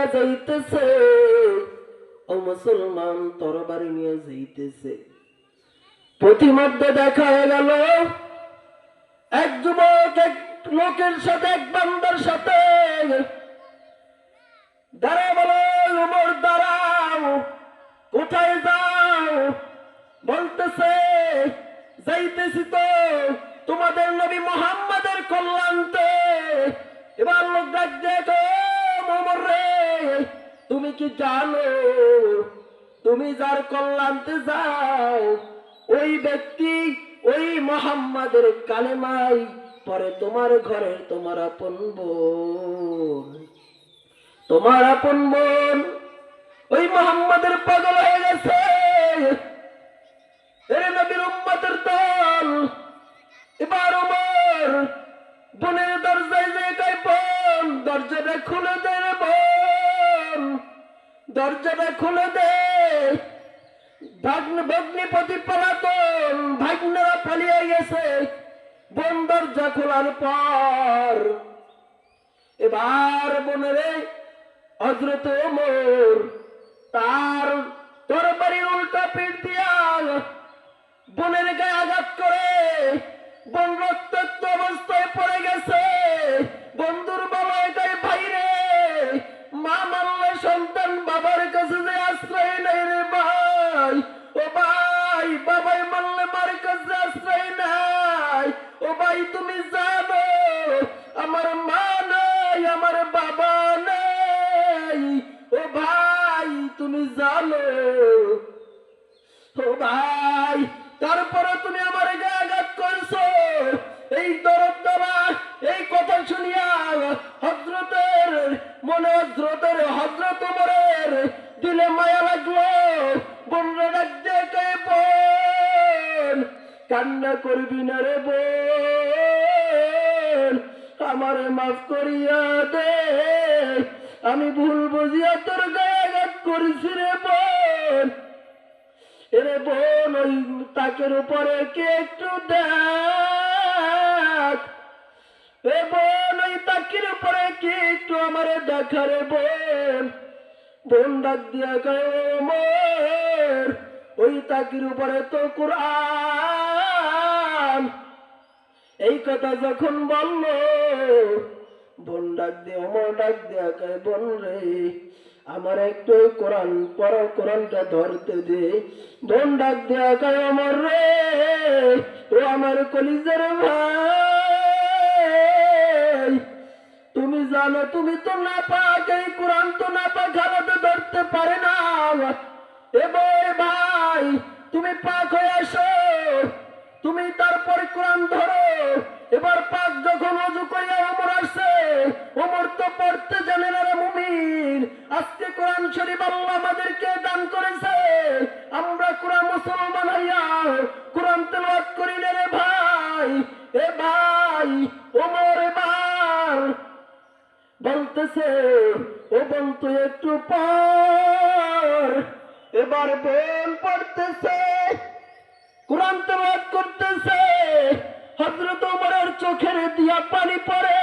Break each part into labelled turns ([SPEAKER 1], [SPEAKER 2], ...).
[SPEAKER 1] নিয়ে যাইতেছে। ও মুসলমান, তরবারি নিয়ে যাইতেছে। প্রতিমধ্যে দেখা হয়ে গেল, এক যুবক এক লোকের সাথে, এক বান্দার সাথে। দাঁড়া বলো উমর, দাঁড়াও। কোথায় যাও? বলতেছে, যাইতেছি তো তোমাদের নবী মোহাম্মদের কল্যাণতে। এবার লোক ডাক দেখো মোমর রে তুমি কি জানো? তুমি যার কল্যাণতে যাও, ওই ব্যক্তি ওই মোহাম্মদের কালেমাই পরে তোমার ঘরের তোমার আপন বোন। তোমার আপন বোন দরজাটা খুলে দে। ভাগ্ন ভগ্নিপতি পলাতন, ভাগ্নরা পালিয়ে গেছে। বোন দরজা খোলার পর। এবার বোনেরে হজরত ওমর তার তরবারির উল্টা পিঠ দিয়া বোনের গায়ে আঘাত করে ভাই বাবাই মারলে মার কাছে আশ্রয় নাই। ও ভাই, তুমি জানো, আমার মা নাই, আমার বাবা নেই। ও ভাই, তুমি জানো, ও ভাই, তারপরে তুমি আমার আঘাত করছ। এই দরদ এই কথা শুনিয়া হজরতের মনে হজরতের হজরত মরের দিলে মায়া লাগল। কান্না করবি না রে বোন। আমারে মাফ করিয়া দে। আমি ভুল বুঝিয়া তোর গায়ে আঘাত করেছি রে বোন। এরে বোন, ওই তাকের উপরে কে একটু দেখ। এ বোন, ওই তাকের উপরে কে একটু আমারে দেখা রে বোন। বোন ডাক দিয়া গায়ে ওই তাকির উপরে তো কোরআন কথা যখন বলল, বোন ডাক দিয়ে অমর ডাক দিয়া কয় বোন রে। আমার একটু কোরআন পড়া, কোরআনটা ধরতে দে। বোন ডাক দিয়া কয় অমর রে। ও আমার কলিজার ভাই। তুমি জানো, তুমি তো না পাক, এই কোরআন তো না পাক হারাতে ধরতে পারে না। এবার ভাই, তুমি পাক হয়ে আসো। তুমি তারপর কোরআন ধরো। এবার পাক যখন অজু করিয়া অমর আসছে ওমর তো পড়তে জানে না মুমিন। আজকে কোরআন শরীফ আল্লাহ আমাদেরকে দান করেছে। আমরা কোরআন মুসলমান হইয়া কোরআন তেলাওয়াত করি না রে ভাই। এ ভাই, ওমর এবার বলতেছে, ও বলতো একটু পর। এবার বোন পড়তেছে। কোরআন তেলাওয়াত করতেছে। হযরত ওমরের চোখের দিয়া পানি পড়ে।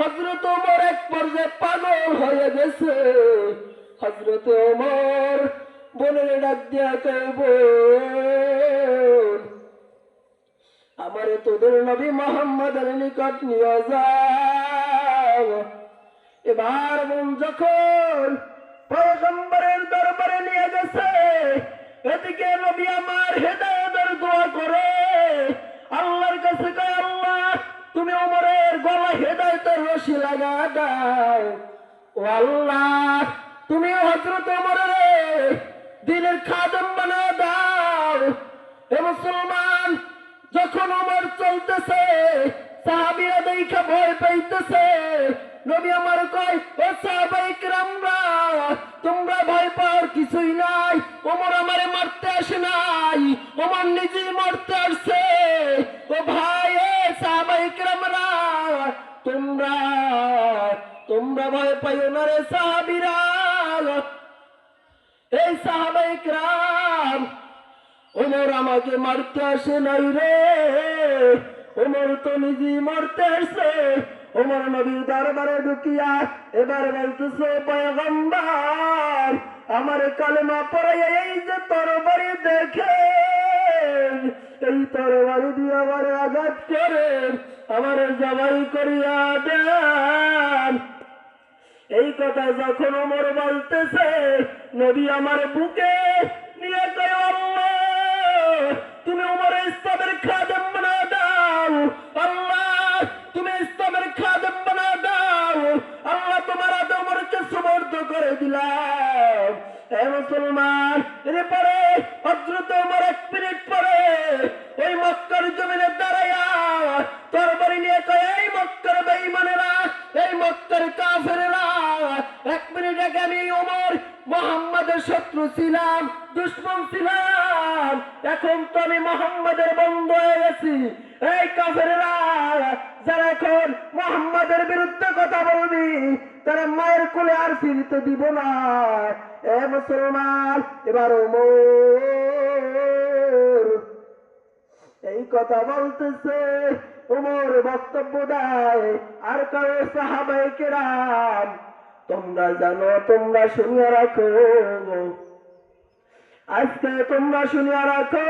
[SPEAKER 1] হযরত ওমর এক পর্যায়ে পাগল হয়ে গেছে। হযরত ওমর বোনের ডাক দিয়া কয়, বোন, আমারে তোদের নবী মোহাম্মদের নিকট নিয়ে যাও। এবার বোন যখন পয়গম্বরের দরবারে নিয়ে গেছে এদিকে নবী আমার হেদায়তের দোয়া করে? আল্লাহর কাছে আল্লাহ, তুমি ওমরের গলা হেদায়তের রশি লাগা দাও। ও আল্লাহ, তুমি হজরত ওমরের দিনের খাদম বানা দাও। এ মুসলমান, যখন আমার চলতেছে, সাহাবিরা দেখা ভয় পাইতেছে। নবী আমার কয় ও সাহাবাই কিরামরা, তোমরা ভয় পাওয়ার কিছুই নাই। ওমর আমারে মারতে আসে নাই, ওমর নিজেই মারতে আসছে ও ভাই, এ সাহাবাই কিরামরা, তোমরা তোমরা ভয় পাইও না রে সাহাবিরা। এই সাহাবাই কিরাম, ওমর আমাকে মারতে আসে নাই রে। ওমর তো নিজে মারতে আসছে ওমর নবীর দরবারে ঢুকিয়া এবার বলতেছে, পয়গম্বর, আমার কালেমা পড়ে এই যে তরবারি দেখে এই তরবারি দিয়ে আমার আঘাত করে আমার জবাই করিয়া দেন। এই কথা যখন ওমর বলতেছে, নবী আমার বুকে নিয়ে তুমি ওমর ইসলামের খাদেম করে দিলাম। হে মুসলমান এরপরে হজরত ওমর এক মিনিট পরে ওই মক্কার জমিনে দাঁড়াইয়া তরবারি নিয়ে কয়, এই মক্কার বেঈমানেরা, এই মক্কার কাফেরেরা, এক মিনিট আগে আমি ওমর মোহাম্মদের শত্রু ছিলাম, দুশ্মন ছিলাম, এখন তো আমি মোহাম্মদের বন্ধু হয়ে গেছি। এই কাফেরেরা, যারা এখন মোহাম্মদের বিরুদ্ধে কথা বলবি তারা মায়ের কোলে আর ফিরতে দিব না। এ মুসলমান, এবার ওমর এই কথা বলতেছে, উমর বক্তব্য দেয়, আর কারও সাহাবাই কেরাম, তোমরা জানো, তোমরা শুনিয়া রাখো। আজকে তোমরা শুনিয়া রাখো,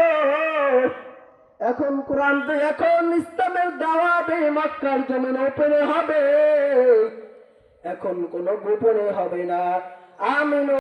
[SPEAKER 1] এখন কোরআন এখন ইসলামের দাওয়াতে মক্কার জমিন ওপেনে হবে। এখন কোনো গোপনে হবে না। আমিন।